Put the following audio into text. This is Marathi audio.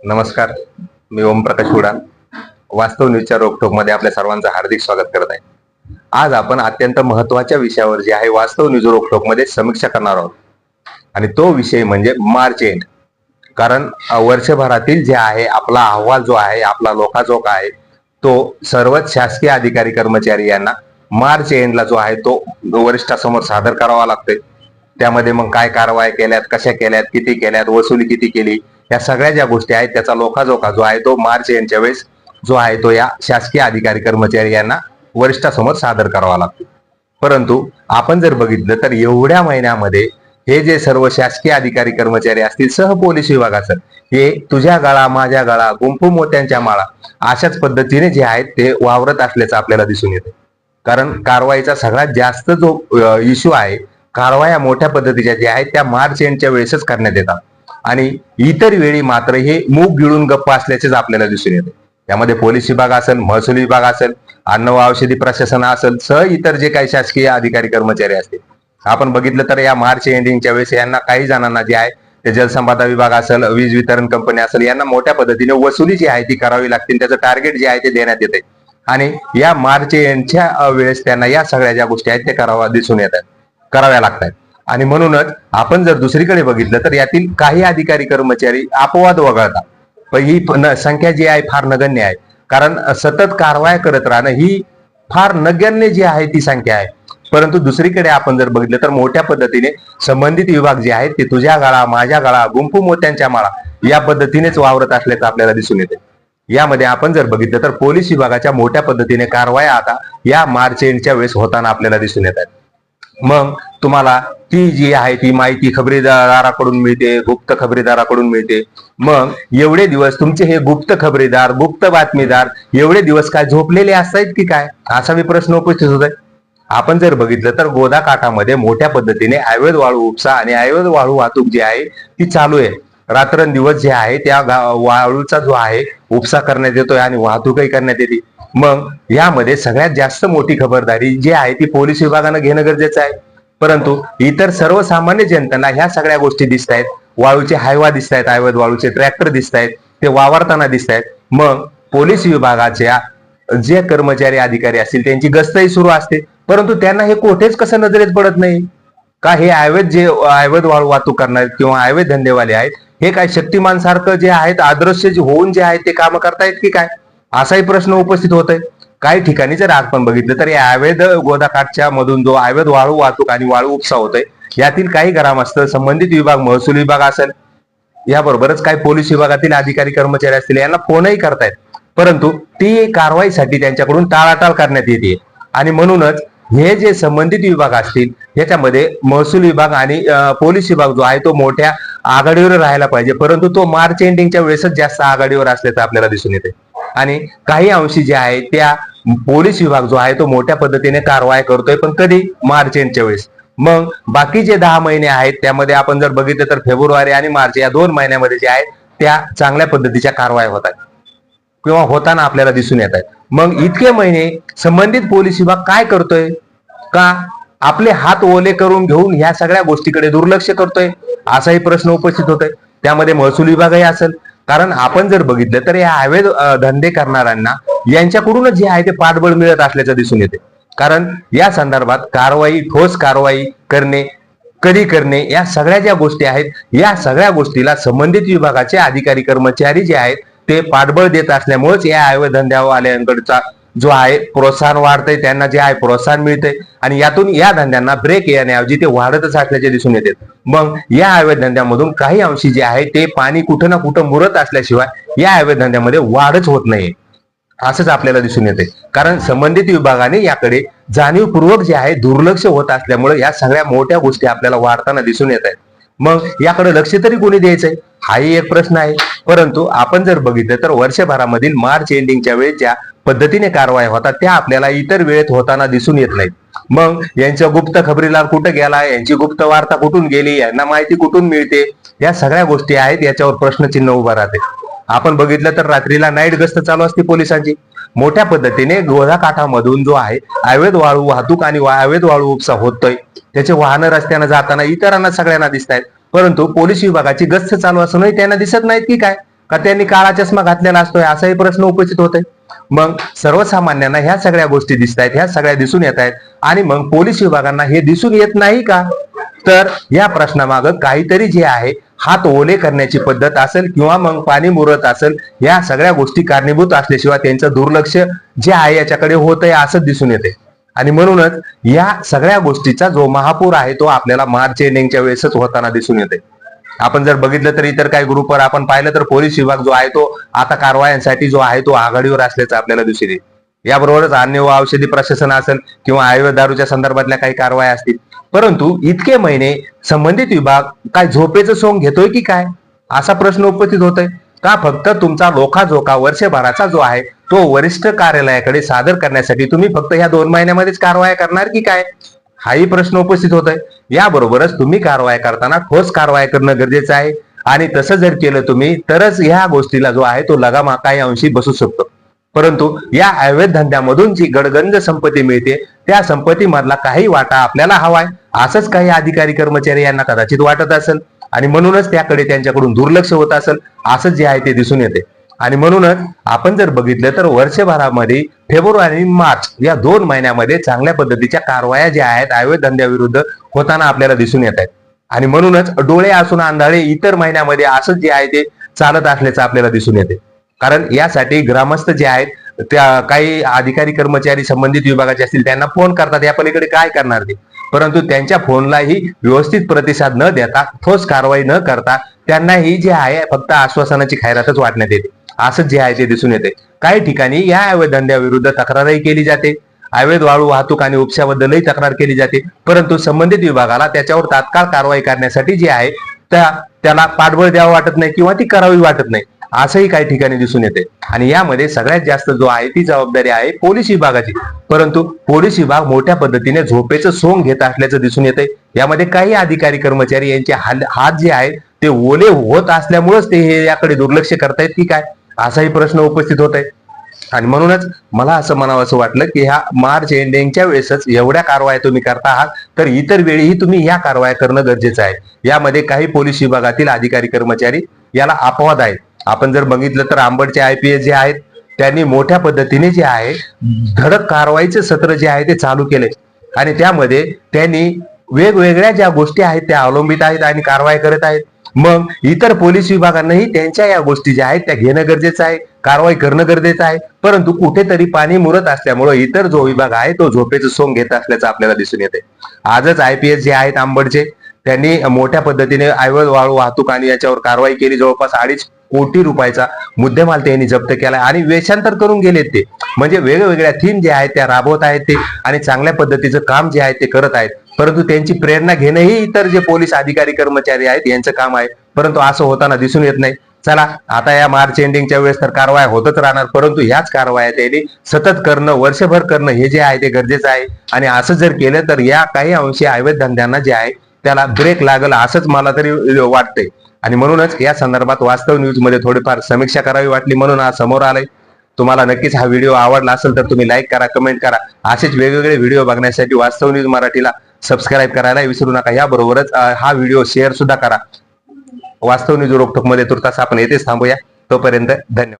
नमस्कार. मी ओमप्रकाश उडान वास्तव न्यूजच्या रोकटोकमध्ये आपल्या सर्वांचं हार्दिक स्वागत करत आहे. आज आपण अत्यंत महत्त्वाच्या विषयावर जे आहे वास्तव न्यूज रोकटोकमध्ये समीक्षा करणार आहोत. आणि तो विषय म्हणजे मार्च एंड. कारण वर्षभरातील जे आहे आपला अहवाल जो आहे आपला लोकाचोक आहे तो सर्वच शासकीय अधिकारी कर्मचारी यांना मार्च एंडला जो आहे तो वरिष्ठासमोर सादर करावा लागतोय. त्यामध्ये मग काय कारवाई केल्यात कशा केल्यात किती केल्यात वसुली किती केली या सगळ्या ज्या गोष्टी आहेत त्याचा लोकाजोखा जो आहे तो मार्च यांच्या वेळेस जो आहे तो या शासकीय अधिकारी कर्मचारी यांना वरिष्ठासमोर सादर करावा लागतो. परंतु आपण जर बघितलं तर एवढ्या महिन्यामध्ये हे जे सर्व शासकीय अधिकारी कर्मचारी असतील सह पोलीस विभागाचं हे तुझ्या गळा माझ्या गळा गुंफू मोत्यांच्या माळा अशाच पद्धतीने जे आहेत ते वावरत असल्याचं आपल्याला दिसून येतं. कारण कारवाईचा सगळ्यात जास्त जो इश्यू आहे कारवाया मोठ्या पद्धतीच्या ज्या आहेत त्या मार्च एंडच्या वेळेसच करण्यात येतात. आणि इतर वेळी मात्र हे मूग गिळून गप्प असल्याचेच आपल्याला दिसून येते. त्यामध्ये पोलीस विभाग असेल महसूल विभाग असेल अन्न व औषधी प्रशासन असेल सह इतर जे काही शासकीय अधिकारी कर्मचारी असतील. आपण बघितलं तर या मार्च एंडिंगच्या वेळेस यांना काही जणांना जे आहे ते जलसंपदा विभाग असेल वीज वितरण कंपनी असेल यांना मोठ्या पद्धतीने वसुली जी आहे ती करावी लागते. त्याचं टार्गेट जे आहे ते देण्यात येते. आणि या मार्च एंडच्या वेळेस त्यांना या सगळ्या ज्या गोष्टी आहेत ते करावा दिसून येतात. कराव्या लागतात आणि म्हणूनच आपण जर दुसरीकडे बघितलं तर यातील काही अधिकारी कर्मचारी अपवाद वगळतात पण ही संख्या जी आहे फार नगण्य आहे. कारण सतत कारवाया करत राहणं ही फार नगण्य जी आहे ती संख्या आहे. परंतु दुसरीकडे आपण जर बघितलं तर मोठ्या पद्धतीने संबंधित विभाग जे आहेत ते तुझ्या गळा माझ्या गळा गुंफू मोत्यांच्या माळा या पद्धतीनेच वावरत असल्याचं आपल्याला दिसून येते. यामध्ये आपण जर बघितलं तर पोलीस विभागाच्या मोठ्या पद्धतीने कारवाया आता या मार्च एंडच्या वेळेस होताना आपल्याला दिसून येत आहेत. मग तुम्हाला ती जी आहे ती माहिती खबरीदाराकडून मिळते गुप्त खबरीदाराकडून मिळते. मग एवढे दिवस तुमचे हे गुप्त खबरीदार गुप्त बातमीदार एवढे दिवस काय झोपलेले असतायत की काय? असा मी प्रश्न उपस्थित होत आहे आपण जर बघितलं तर गोदा काठामध्ये मोठ्या पद्धतीने अवैध वाळू उपसा आणि अवैध वाळू वाहतूक जी आहे ती चालू आहे. रात्रंदिवस जे आहे त्या वाळूचा जो आहे उपसा करण्यात येतोय आणि वाहतूकही करण्यात येते. मग यामध्ये सगळ्यात जास्त मोठी खबरदारी जी आहे ती पोलीस विभागानं घेणं गरजेचं आहे. परंतु इतर सर्वसामान्य जनतेला ह्या सगळ्या गोष्टी दिसत आहेत वाळूचे हायवा दिसत आहेत अवैध वाळूचे ट्रॅक्टर दिसत आहेत ते वावरताना दिसत आहेत मग पोलीस विभागाच्या जे कर्मचारी अधिकारी असतील त्यांची गस्तही सुरू असते. परंतु त्यांना हे कोठेच कसं नजरेत पडत नाही? का हे अवैध जे अवैध वाळू वाहतूक करणार किंवा अवैध धंदेवाले आहेत हे काय शक्तिमान सारखं जे आहेत आदर्श जे होऊन जे आहेत ते काम करतायत की काय? असाही प्रश्न उपस्थित होत आहे काही ठिकाणी जर आपण बघितलं तर या अवैध गोदाकाठच्या मधून जो अवैध वाळू वाहतूक आणि वाळू उपसा होतोय यातील काही ग्रामस्थ संबंधित विभाग महसूल विभाग असेल याबरोबरच काही पोलीस विभागातील अधिकारी कर्मचारी असतील यांना फोनही करतायत. परंतु ती कारवाईसाठी त्यांच्याकडून टाळाटाळ करण्यात येते. आणि म्हणूनच हे जे संबंधित विभाग असतील याच्यामध्ये महसूल विभाग आणि पोलीस विभाग जो आहे तो मोठ्या आघाडीवर राहायला पाहिजे. परंतु तो मार्च एंडिंगच्या वेळेसच जास्त आघाडीवर असल्याचं आपल्याला दिसून येते आणि काही अंशी जे आहे त्या पोलीस विभाग जो आहे तो मोठ्या पद्धतीने कारवाई करतोय पण कधी? मार्च एंडच्या वेळेस. मग बाकी जे दहा महिने आहेत त्यामध्ये आपण जर बघितलं तर फेब्रुवारी आणि मार्च या दोन महिन्यामध्ये जे आहेत त्या चांगल्या पद्धतीच्या कारवाया होतात किंवा होताना आपल्याला दिसून येत आहेत. मग इतके महिने संबंधित पोलीस विभाग काय करतोय? का आपले हात ओले करून घेऊन ह्या सगळ्या गोष्टीकडे दुर्लक्ष करतोय? असाही प्रश्न उपस्थित होतोय. त्यामध्ये महसूल विभागही असेल. कारण आपण जर बघितलं तर या अवैध धंदे करणाऱ्यांना यांच्याकडूनच जे आहे ते पाठबळ मिळत असल्याचं दिसून येते. कारण या संदर्भात कारवाई ठोस कारवाई करणे कधी करणे या सगळ्या ज्या गोष्टी आहेत या सगळ्या गोष्टीला संबंधित विभागाचे अधिकारी कर्मचारी जे आहेत ते पाठबळ देत असल्यामुळेच या अवैध धंद्यावाल्यांकडचा जो आहे प्रोत्साहन वाढतंय त्यांना जे आहे प्रोत्साहन मिळतंय आणि यातून या धंद्यांना ब्रेक येण्याऐवजी ते वाढतच असल्याचे दिसून येते. मग या आयव्य धंद्यामधून काही अंशी जे आहे ते पाणी कुठं ना कुठं मुरत असल्याशिवाय या आयव्य धंद्यामध्ये वाढच होत नाही असंच आपल्याला दिसून येते. कारण संबंधित विभागाने याकडे जाणीवपूर्वक जे आहे दुर्लक्ष होत असल्यामुळे या सगळ्या मोठ्या गोष्टी आपल्याला वाढताना दिसून येत आहेत. मग याकडे लक्ष तरी कोणी द्यायचंय? हाही एक प्रश्न आहे. परंतु आपण जर बघितलं तर वर्षभरामधील मार्च एंडिंगच्या वेळेस ज्या पद्धतीने कारवाया होतात त्या आपल्याला इतर वेळेत होताना दिसून येत नाहीत. मग यांच्या गुप्त खबरीला कुठं गेला यांची गुप्त वार्ता कुठून गेली यांना माहिती कुठून मिळते या सगळ्या गोष्टी आहेत याच्यावर प्रश्नचिन्ह उभा राहते. आपण बघितलं तर रात्रीला नाईट गस्त चालू असते पोलिसांची. मोठ्या पद्धतीने गोधा काठामधून जो आहे अवैध वाळू वाहतूक आणि वा- अवैध वाळू उपसा होतोय. त्याचे वाहनं रस्त्यानं जाताना इतरांना सगळ्यांना दिसत आहेत परंतु पोलीस विभागाची गस्त चालू असूनही त्यांना दिसत नाहीत की काय. का त्यांनी काळा चष्मा घातलेला असतोय असाही प्रश्न उपस्थित होतोय. मग सर्वसामान्यांना ह्या सगळ्या गोष्टी दिसत आहेत ह्या सगळ्या दिसून येत आहेत. आणि मग पोलीस विभागांना हे दिसून येत नाही का? तर या प्रश्नामागं काहीतरी जे आहे हात ओले करण्याची पद्धत असेल किंवा मग पाणी मुरत असेल या सगळ्या गोष्टी कारणीभूत असल्याशिवाय त्यांचं दुर्लक्ष जे आहे याच्याकडे होत आहे असंच दिसून येते आणि म्हणूनच या सगळ्या गोष्टीचा जो महापूर आहे तो आपल्याला मार्च एंडिंगच्या वेळेसच होताना दिसून येते. आपण जर बघितलं तर इतर काही ग्रुपवर आपण पाहिलं तर पोलीस विभाग जो आहे तो आता कारवायांसाठी जो आहे तो आघाडीवर असल्याचं आपल्याला दिसून येईल. याबरोबरच अन्य व औषधी प्रशासन असेल किंवा आयुर्वेद दारूच्या संदर्भातल्या काही कारवाया असतील. परंतु इतके महिने संबंधित विभाग काय झोपेचं सोंग घेतोय की काय? असा प्रश्न उपस्थित होतोय. का फक्त तुमचा लोखाझोका वर्षभराचा जो आहे तो वरिष्ठ कार्यालयाकडे सादर करण्यासाठी तुम्ही फक्त ह्या दोन महिन्यामध्येच कारवाया करणार की काय? हाही प्रश्न उपस्थित होत आहे याबरोबरच तुम्ही कारवाया करताना ठोस कारवाया करणं गरजेचं आहे. आणि तसं जर केलं तुम्ही तरच ह्या गोष्टीला जो आहे तो लगाम काही अंशी बसू शकतो. परंतु या अवैध धंद्यामधून जी गडगंज संपत्ती मिळते त्या संपत्तीमधला काही वाटा आपल्याला हवाय. असंच काही अधिकारी कर्मचारी यांना कदाचित वाटत असेल. आणि म्हणूनच त्याकडे त्यांच्याकडून दुर्लक्ष होत असेल. असंच जे आहे ते दिसून येते. आणि म्हणूनच आपण जर बघितलं तर वर्षभरामध्ये फेब्रुवारी आणि मार्च या दोन महिन्यामध्ये चांगल्या पद्धतीच्या कारवाया ज्या आहेत अवैध धंद्याविरुद्ध होताना आपल्याला दिसून येत आहेत. आणि म्हणूनच डोळे असून आंधळे इतर महिन्यामध्ये असंच जे आहे ते चालत असल्याचं आपल्याला दिसून येते. कारण यासाठी ग्रामस्थ जे आहेत त्या काही अधिकारी कर्मचारी संबंधित विभागाचे असतील त्यांना फोन करतात या पलीकडे काय करणार ते? परंतु त्यांच्या फोनलाही व्यवस्थित प्रतिसाद न देता ठोस कारवाई न करता त्यांनाही जे आहे फक्त आश्वासनाची खैरातच वाटण्यात येते. असंच जे आहे ते दिसून येते. काही ठिकाणी या अवैध धंद्याविरुद्ध तक्रारही केली जाते. अवैध वाळू वाहतूक आणि उपशाबद्दलही तक्रार केली जाते. परंतु संबंधित विभागाला त्याच्यावर तात्काळ कारवाई करण्यासाठी जी आहे त्या त्याला पाठबळ द्यावं वाटत नाही किंवा ती करावी वाटत नाही. असंही काही ठिकाणी दिसून येते. आणि यामध्ये सगळ्यात जास्त जो आहे ती जबाबदारी आहे पोलीस विभागाची. परंतु पोलीस विभाग मोठ्या पद्धतीने झोपेचं सोंग घेत असल्याचं दिसून येते. यामध्ये काही अधिकारी कर्मचारी यांचे हात जे आहेत ते ओले होत असल्यामुळेच ते हे याकडे दुर्लक्ष करतायत की काय? असाही प्रश्न उपस्थित होत आहे. आणि म्हणूनच मला असं म्हणावं असं वाटलं की ह्या मार्च एंडिंगच्या वेळेसच एवढ्या कारवाया तुम्ही करता आहात तर इतर वेळीही तुम्ही ह्या कारवाया करणं गरजेचं आहे. यामध्ये काही पोलीस विभागातील अधिकारी कर्मचारी याला अपवाद आहेत आपण जर बघितलं तर आंबडचे आय पी एस जे आहेत त्यांनी मोठ्या पद्धतीने जे आहे धडक कारवाईचे सत्र जे आहे ते चालू केले. आणि त्यामध्ये त्यांनी वेगवेगळ्या ज्या गोष्टी आहेत त्या अवलंबित आहेत आणि कारवाई करत आहेत. मग इतर पोलीस विभागांनाही त्यांच्या या गोष्टी ज्या आहेत त्या घेणं गरजेचं आहे कारवाई करणं गरजेचं आहे. परंतु कुठेतरी पाणी मुरत असल्यामुळे इतर जो विभाग आहे तो झोपेचं सोंग घेत असल्याचं आपल्याला दिसून येते आजच आयपीएस जे आहेत आंबडचे त्यांनी मोठ्या पद्धतीने आयवळ वाळू वाहतूक आणि याच्यावर कारवाई केली. जवळपास अडीच कोटी रुपयाचा मुद्देमाल त्यांनी जप्त केला आणि वेशांतर करून गेलेत ते. म्हणजे वेगवेगळ्या थीम जे आहेत त्या राबवत आहेत ते. आणि चांगल्या पद्धतीचं काम जे आहे ते करत आहेत. परंतु त्यांची प्रेरणा घेणंही इतर जे पोलीस अधिकारी कर्मचारी आहेत यांचं काम आहे. परंतु असं होताना दिसून येत नाही. चला आता या मार्च एंडिंगच्या वेळेस तर कारवाया होतच राहणार परंतु ह्याच कारवाया त्यांनी सतत करणं वर्षभर करणं हे जे आहे ते गरजेचं आहे. आणि असं जर केलं तर या काही अंशी अवैध धंद्यांना जे आहे त्याला ब्रेक लागल असंच मला तरी वाटतंय. आणि म्हणूनच या संदर्भात वास्तव न्यूजमध्ये थोडीफार समीक्षा करावी वाटली म्हणून आज समोर आलंय. तुम्हाला नक्कीच हा व्हिडिओ आवडला असेल तर तुम्ही लाईक करा कमेंट करा. असेच वेगवेगळे व्हिडिओ बघण्यासाठी वास्तव न्यूज मराठीला सबस्क्राईब करायला विसरू नका. याबरोबरच हा व्हिडिओ शेअर सुद्धा करा. वास्तव न्यूज रोखोकमध्ये तुर्तास आपण येथेच थांबूया. तोपर्यंत धन्यवाद.